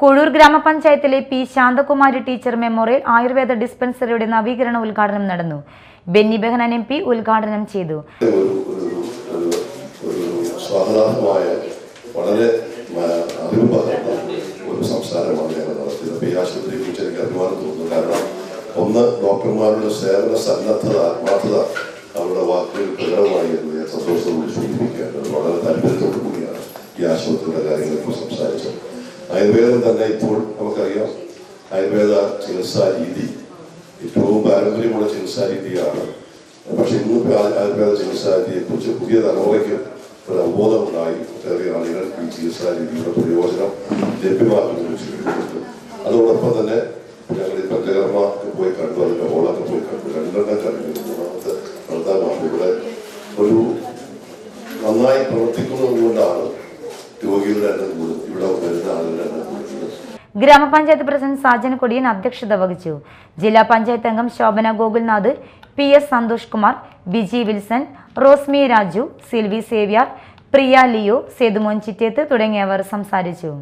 കൊഴൂർ ഗ്രാമപഞ്ചായത്തിലെ P Santhakumari teacher memorial Ayurveda ഡിസ്പെൻസറിയുടെ നവീകരണ ഉദ്ഘാടനം നടന്നു. ബെന്നി ബെഹനാൻ എം പി ഉദ്ഘാടനം ചെയ്തു. വളരെ അറിവ് ഒരു സംസാരമാണ് ഞങ്ങൾ നടത്തിയത്. അപ്പോൾ ഈ ആശുപത്രിയെ കുറിച്ച് എനിക്ക് ഒന്ന് ഡോക്ടർമാരുടെ സേവന സന്നദ്ധത ആത്മാർത്ഥത അവരുടെ വാക്കുകൾ പ്രകടമായി എന്ന് ഞാൻ സന്തോഷത്തോട് സൂചിപ്പിക്കുകയാണ് വളരെ താല്പര്യത്തോടു കൂടിയാണ് ഈ ആശുപത്രിയുടെ കാര്യങ്ങളെക്കുറിച്ച് സംസാരിച്ചത്. ആയുർവേദം തന്നെ ഇപ്പോൾ നമുക്കറിയാം. ആയുർവേദ ചികിത്സാ രീതി ഏറ്റവും പാരമ്പര്യമുള്ള ചികിത്സാ രീതിയാണ്. പക്ഷെ ഇന്നിപ്പോൾ ആയുർവേദ ചികിത്സാ രീതിയെ കുറിച്ച് പുതിയ തലമുറയ്ക്ക് ഒരു അവബോധം ഉണ്ടായി ഒട്ടേറെ ആളുകൾ ഈ ചികിത്സാ രീതിയുടെ പ്രയോജനം ലഭ്യമാക്കുന്നതിന് അതോടൊപ്പം തന്നെ ഞങ്ങൾ ഈ പഞ്ചകർമ്മ പോയി കണ്ടു അതിന്റെ ഹോളൊക്കെ പോയി കണ്ടു. രണ്ടെണ്ണം കണ്ടു മൂന്നാമത്തെ നടത്താനാണ് ഇവിടെ ഒരു നന്നായി പ്രവർത്തിക്കുന്നത് ഗ്രാമപഞ്ചായത്ത് പ്രസിഡന്റ് സാജൻ കൊടിയൻ അധ്യക്ഷത വഹിച്ചു. ജില്ലാ പഞ്ചായത്ത് അംഗം ശോഭന ഗോകുൽനാഥ് പി എസ് സന്തോഷ് കുമാർ ബിജി വിൽസൺ റോസ്മി രാജു സിൽവി സേവ്യാർ പ്രിയ ലിയോ സേതുമോൻ ചിറ്റേത്ത് തുടങ്ങിയവർ സംസാരിച്ചു.